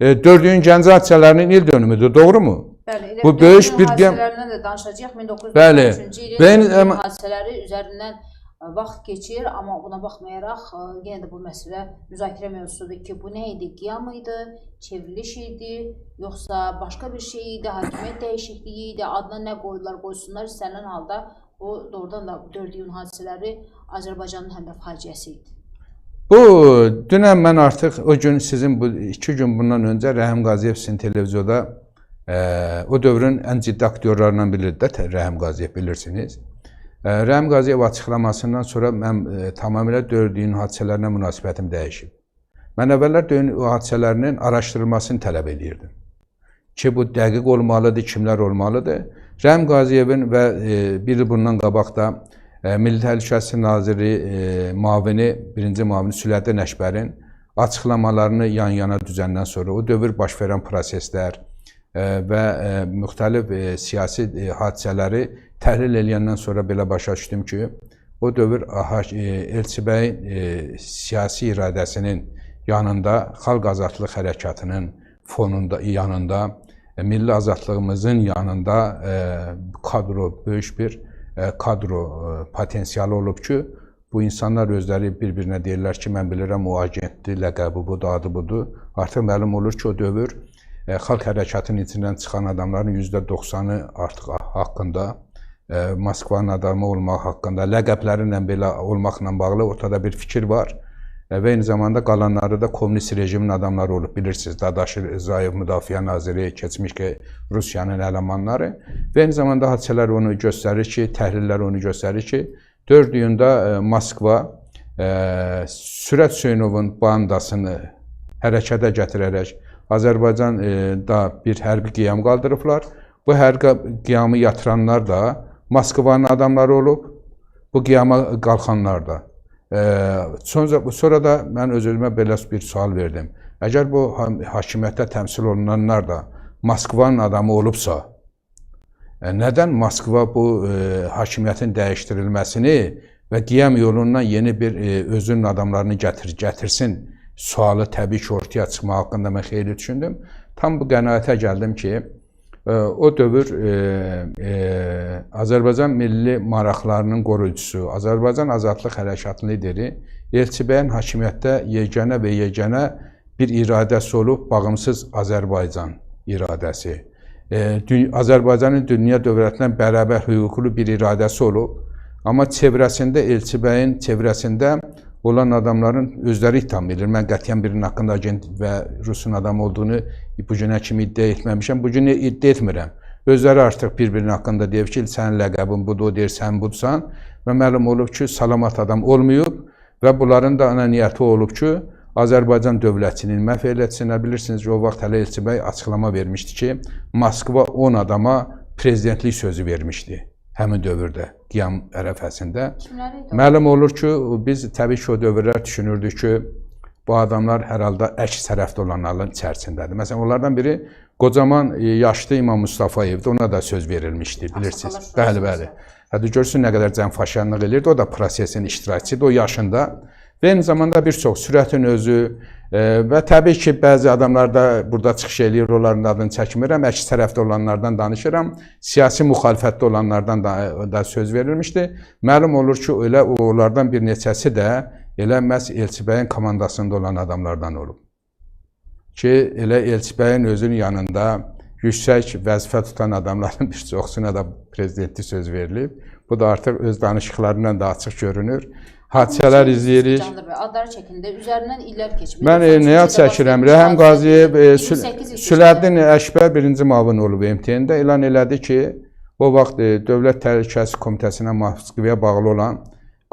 e, dördüyün Gəncə hadisələrinin il dönümüdür, doğrumu? Bəli, Bu böyük bir hadisələrindən də danışacağıq. 1993-cü Bəli. ilin dördüncü amma- hadisələri üzərindən ə, vaxt keçir, amma buna baxmayaraq ə, yenə də bu məsələ müzakirə mövzusudur ki, bu nə idi? Qiyam idi, çevriliş idi, yoxsa başqa bir şey idi, hakimiyyət dəyişikliyi idi, adına nə qoydular, qoysunlar istənilən halda bu doğrudan da 4 iyun hadisələri Azərbaycanın həm də faciəsi idi. Bu dünən mən artıq o gün sizin bu 2 gün bundan öncə Rəhim Qaziyev sizin televiziyada e, o dövrün ən ciddi aktyorlarından biridir də Rəhim Qaziyev bilirsiniz. E, Rəhim Qaziyev açıqlamasından sonra mən e, tamamilə dördüyün hadisələrinə münasibətim dəyişib. Mən əvvəllər döyün hadisələrinin araşdırılmasını tələb edirdim. Ki bu dəqiq olmalıdır, kimlər olmalıdır. Rəhim Qaziyevin və e, bir il bundan qabaq da Milli Təhlükəsizlik Naziri e, müavini, birinci müavini Süləydə Nəşbərin açıqlamalarını yan-yana düzəndən sonra o dövr baş verən proseslər e, və e, müxtəlif e, siyasi e, hadisələri təhlil eləyəndən sonra belə başa düşdüm ki, o dövr e, Elçi bəyin e, siyasi iradəsinin yanında xalq azadlıq hərəkatının fonunda yanında e, milli azadlığımızın yanında e, kadro böyük bir kadro e, potensialı olub ki, bu insanlar özləri bir-birinə deyirlər ki, mən bilirəm o agentdir, ləqəbi budur, adı budur. Artıq məlum olur ki, o dövr e, xalq hərəkatının içindən çıxan adamların %90-ı artıq haqqında e, Moskvanın adamı olmaq haqqında, ləqəblərlə belə olmaqla bağlı ortada bir fikir var. E, Və eyni zamanda qalanları da kommunist rejimin adamları olub, bilirsiniz. Dadaşır Zayev Müdafiə Naziri, keçmiş ki Rusiyanın elemanları. Və eyni zamanda hadisələr onu göstərir ki, təhlillər onu göstərir ki, 4 iyunda e, Moskva e, Sürət Hüseynovun bandasını hərəkətə gətirərək Azərbaycanda bir hərbi qiyam qaldırıblar. Bu hərbi qiyamı yatıranlar da Moskvanın adamları olub. Bu qiyama qalxanlar da. Ee, sonra, sonra da mən öz-özümə belə bir sual verdim. Əgər bu ha- hakimiyyətdə təmsil olunanlar da Moskvanın adamı olubsa, e, nədən Moskva bu e, hakimiyyətin dəyişdirilməsini və qiyam yolundan yeni bir e, özünün adamlarını gətir, gətirsin sualı təbii ki, ortaya çıxma haqqında mən xeyli düşündüm. Tam bu qənaətə gəldim ki, o dövr e, e, Azərbaycan milli maraqlarının qoruyucusu, Azərbaycan azadlıq hərəkatının lideri Elçi bəyin hakimiyyətdə yeganə və yeganə bir iradəsi olub, bağımsız Azərbaycan iradəsi. E, Azərbaycanın dünya dövlətindən bərabər hüquqlu bir iradəsi olub. Amma çevrəsində Elçi bəyin çevrəsində olan adamların özləri ittiham edir. Mən qətiyyən birinin haqqında agent və Rusun adamı olduğunu bu kimi iddia etməmişəm. Bu gün iddia etmirəm. Özləri artıq bir-birinin haqqında deyir ki, sənin ləqəbin budur, o deyir sən budsan və məlum olub ki, salamat adam olmayıb və bunların da ana niyyəti olub ki, Azərbaycan dövlətinin məhv eləsinə bilirsiniz ki, o vaxt hələ Elçi bəy açıqlama vermişdi ki, Moskva 10 adama prezidentlik sözü vermişdi həmin dövrdə, qiyam ərəfəsində. İdi? Məlum olur ki, biz təbii ki, o dövrlər düşünürdük ki, bu adamlar hər halda əks tərəfdə olanların içərisindədir. Məsələn, onlardan biri qocaman e, yaşlı İmam Mustafayevdir. Ona da söz verilmişdi, bilirsiniz. Bəli, bəli. Hətta görsün nə qədər cənfaşanlıq eləyirdi. O da prosesin iştirakçıdır o yaşında. Və eyni zamanda bir çox sürətin özü e, və təbii ki, bəzi adamlar da burada çıxış eləyir, onların adını çəkmirəm. Əks tərəfdə olanlardan danışıram. Siyasi müxalifətdə olanlardan da, da söz verilmişdi. Məlum olur ki, elə onlardan bir neçəsi də elə məhz Elçi bəyin komandasında olan adamlardan olub. Ki, elə Elçi bəyin özünün yanında yüksək vəzifə tutan adamların bir çoxsuna da prezidentlik söz verilib. Bu da artıq öz danışıqlarından da açıq görünür. Hadisələr izləyirik. Candır bəy, adları çəkində üzərindən illər keçmir. Mən e, nəyə çəkirəm? Rəhəm Qaziyev, Sül 28 il Süləddin Əkbər birinci müavin olub MTN-də elan elədi ki, o vaxt e, Dövlət Təhlükəsizlik Komitəsinə Moskvaya bağlı olan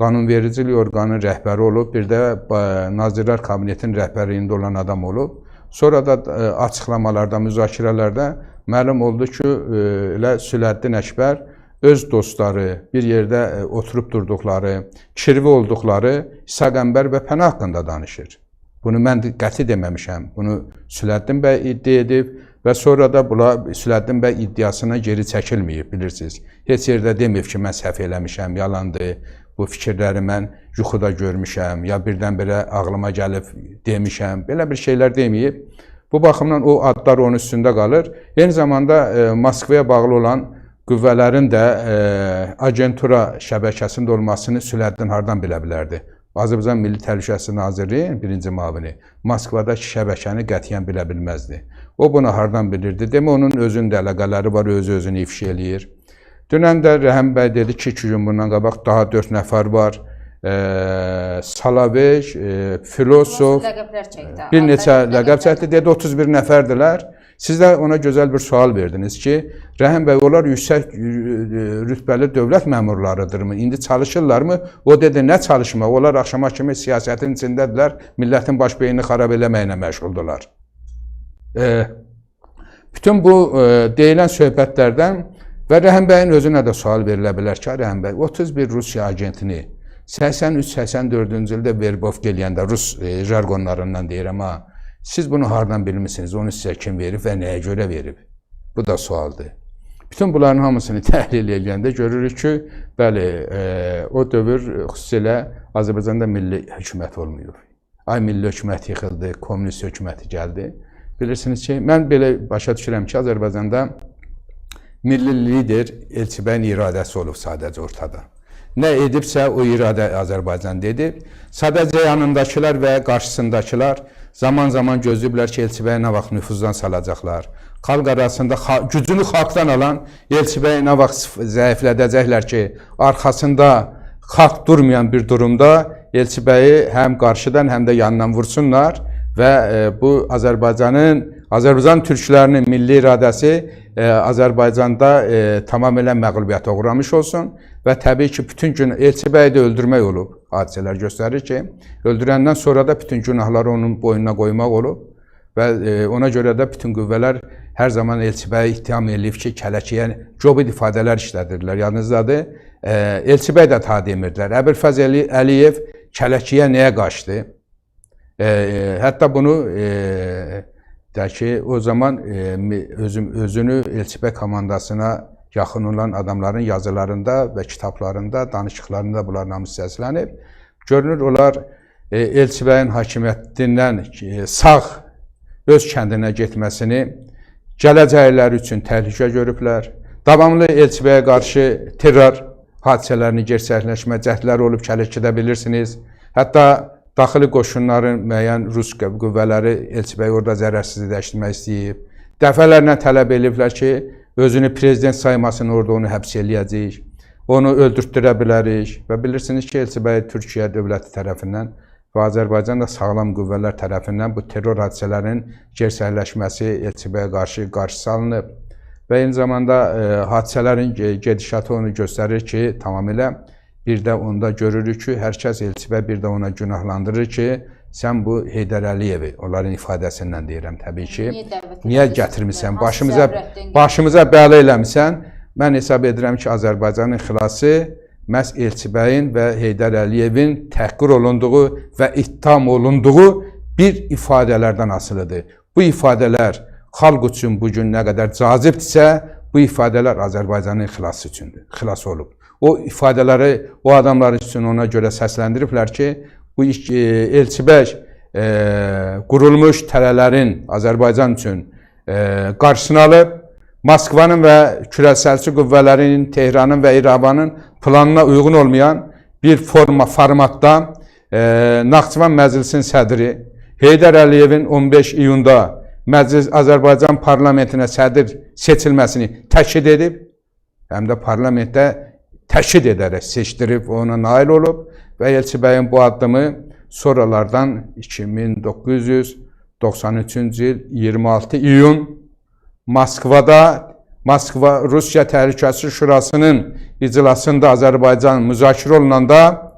qanunvericilik orqanının rəhbəri olub, bir də e, Nazirlər Kabinetinin rəhbərliyində olan adam olub. Sonra da e, açıqlamalarda, müzakirələrdə məlum oldu ki, e, elə Süləddin Əkbər öz dostları bir yerdə e, oturub durduqları, kirvi olduqları İsa Qəmbər və Pənah haqqında danışır. Bunu mən qəti deməmişəm. Bunu Süləddin bəy iddia edib və sonra da bula Süləddin bəy iddiasına geri çəkilməyib, bilirsiniz. Heç yerdə deməyib ki, mən səhv eləmişəm, yalandır. Bu fikirləri mən yuxuda görmüşəm, ya birdən-birə ağlıma gəlib demişəm. Belə bir şeylər deməyib. Bu baxımdan o adlar onun üstündə qalır. Eyni zamanda e, Moskvaya bağlı olan qüvvələrin də e, agentura şəbəkəsində olmasını Sülhəddin hardan bilə bilərdi? Azərbaycan Milli Təhlükəsizlik Nazirliyinin birinci müavini Moskvadakı şəbəkəni qətiyyən bilə bilməzdi. O bunu hardan bilirdi? Demə onun özünün də əlaqələri var, özü özünü ifşa eləyir. Dünən də Rəhəm bəy dedi ki, 2 gün bundan qabaq daha 4 nəfər var. E, Salaveş, e, filosof, bir neçə ləqəb çəkdi, dedi 31 nəfərdilər. Siz də ona gözəl bir sual verdiniz ki, Rəhim bəy onlar yüksək e, rütbəli dövlət məmurlarıdırmı? İndi çalışırlarmı? O dedi, nə çalışmaq? Onlar axşama kimi siyasətin içindədirlər, millətin baş beynini xarab eləməklə məşğuldurlar. E, bütün bu e, deyilən söhbətlərdən və Rəhim bəyin özünə də sual verilə bilər ki, Rəhim bəy 31 Rusiya agentini 83-84-cü ildə Verbov eləyəndə rus e, jargonlarından deyirəm ha. Siz bunu hardan bilmisiniz? Onu sizə kim verib və nəyə görə verib? Bu da sualdır. Bütün bunların hamısını təhlil edəndə görürük ki, bəli, e, o dövr xüsusilə Azərbaycanda milli hökumət olmuyor. Ay milli hökumət yıxıldı, kommunist hökuməti gəldi. Bilirsiniz ki, mən belə başa düşürəm ki, Azərbaycanda milli lider Elçibəyin iradəsi olub sadəcə ortada. Nə edibsə o iradə Azərbaycanda edib. Sadəcə yanındakılar və qarşısındakılar zaman-zaman gözləyiblər ki, Elçibəyi nə vaxt nüfuzdan salacaqlar. Xalq arasında xa gücünü xalqdan alan Elçibəyi nə vaxt zəiflədəcəklər ki, arxasında xalq durmayan bir durumda Elçibəyi həm qarşıdan, həm də yandan vursunlar və e, bu Azərbaycanın Azərbaycan türklərinin milli iradəsi e, Azərbaycanda e, tamamilə məğlubiyyətə uğramış olsun və təbii ki, bütün gün Elçibəyi də öldürmək olub. Hadisələr göstərir ki, öldürəndən sonra da bütün günahları onun boynuna qoymaq olub və e, ona görə də bütün qüvvələr hər zaman Elçibəyi ittiham eləyib ki, kələkiyə cobid ifadələr işlədirdilər. Yadınızdadır? E, Elçibəy də ta demirdilər. Əbülfəz Əli- Əliyev kələkiyə nəyə qaçdı? E, e, hətta bunu e, də ki, o zaman e, özüm özünü Elçibəy komandasına yaxın olan adamların yazılarında və kitablarında, danışıqlarında bunların hamısı səslənib. Görünür onlar e, Elçibəyin hakimiyyətindən e, sağ öz kəndinə getməsini gələcəkləri üçün təhlükə görüblər. Davamlı Elçibəyə qarşı terror hadisələrini gerçəkləşmə cəhdləri olub Kələkidə bilirsiniz. Hətta daxili qoşunların müəyyən rus qüv- qüvvələri Elçibəyi orada zərərsizləşdirmək istəyib. Dəfələrlə tələb ediblər ki, özünü prezident saymasın, orada onu həbs eləyəcəyik. Onu öldürtdürə bilərik və bilirsiniz ki, Elçibəy Türkiyə dövləti tərəfindən və Azərbaycan da sağlam qüvvələr tərəfindən bu terror hadisələrinin gerçəkləşməsi Elçibəyə qarşı qarşısı alınıb. Və eyni zamanda e, hadisələrin ge- gedişatı onu göstərir ki, tamamilə bir də onda görürük ki, hər kəs Elçibə bir də ona günahlandırır ki, sən bu Heydər Əliyevi, onların ifadəsindən deyirəm təbii ki, Niyə niyə gətirmisən, başımıza başımıza bəla eləmisən? Mən hesab edirəm ki, Azərbaycanın xilası məhz Elçibəyin və Heydər Əliyevin təhqir olunduğu və ittiham olunduğu bir ifadələrdən asılıdır. Bu ifadələr xalq üçün bu gün nə qədər cazibdirsə, bu ifadələr Azərbaycanın xilası üçündür, xilas olub. O ifadələri o adamlar üçün ona görə səsləndiriblər ki, bu e, Elçibəy e, qurulmuş tələlərin Azərbaycan üçün e, qarşısını alıb, Moskvanın və küresəlçi qüvvələrin, Tehranın və İrəvanın planına uyğun olmayan bir forma, formatda e, Naxçıvan Məclisinin sədri Heydər Əliyevin 15 iyunda Məclis Azərbaycan parlamentinə sədr seçilməsini təkid edib, həm də parlamentdə teşhid ederek seçtirip ona nail olup ve Elçi Bey'in bu adımı sonralardan 2993. yıl 26 İyun Moskva'da Moskva Rusya Tehlikesi Şurası'nın iclasında Azerbaycan müzakere olunan da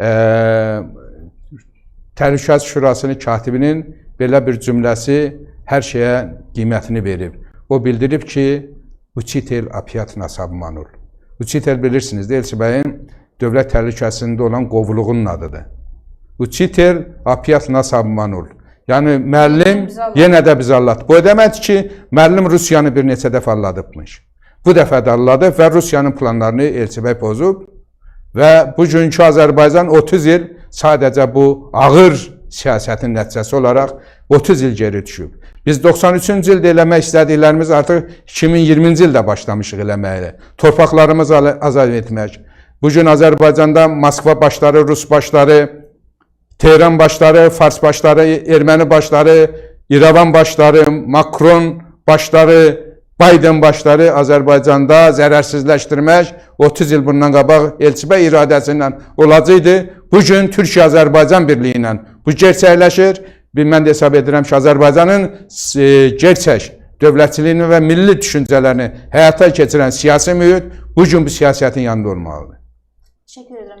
e, Təhlükəsi Şurasının katibinin belə bir cümləsi hər şeyə qiymətini verib. O bildirib ki, Uçitel apiyat nasabmanul. Uchitel bilirsiniz, Elçibəyin dövlət təhlükəsində olan qovluğunun adıdır. Uchitel Apiat Nasabmanul. Yəni müəllim yenə də bizi aldatdı. Bu o deməkdir ki, müəllim Rusiyanı bir neçə dəfə aldadıbmış. Bu dəfə də aldadı və Rusiyanın planlarını Elçibəy pozub və bugünkü Azərbaycan 30 il sadəcə bu ağır siyasətin nəticəsi olaraq 30 il geri düşüb. Biz 93-cü ildə eləmək istədiklərimiz artıq 2020-ci ildə başlamışıq eləməyə. Torpaqlarımızı al- azad etmək. Bu Azərbaycanda Moskva başları, Rus başları, Tehran başları, Fars başları, Erməni başları, İrəvan başları, Makron başları, Biden başları Azərbaycanda zərərsizləşdirmək 30 il bundan qabaq Elçibə iradəsi ilə olacaqdı. Bu gün Türkiyə-Azərbaycan birliyi ilə bu gerçəkləşir. Bir mən də hesab edirəm ki, Azərbaycanın e, gerçək dövlətçiliyini və milli düşüncələrini həyata keçirən siyasi mühit bu gün bu siyasətin yanında olmalıdır. Təşəkkür edirəm.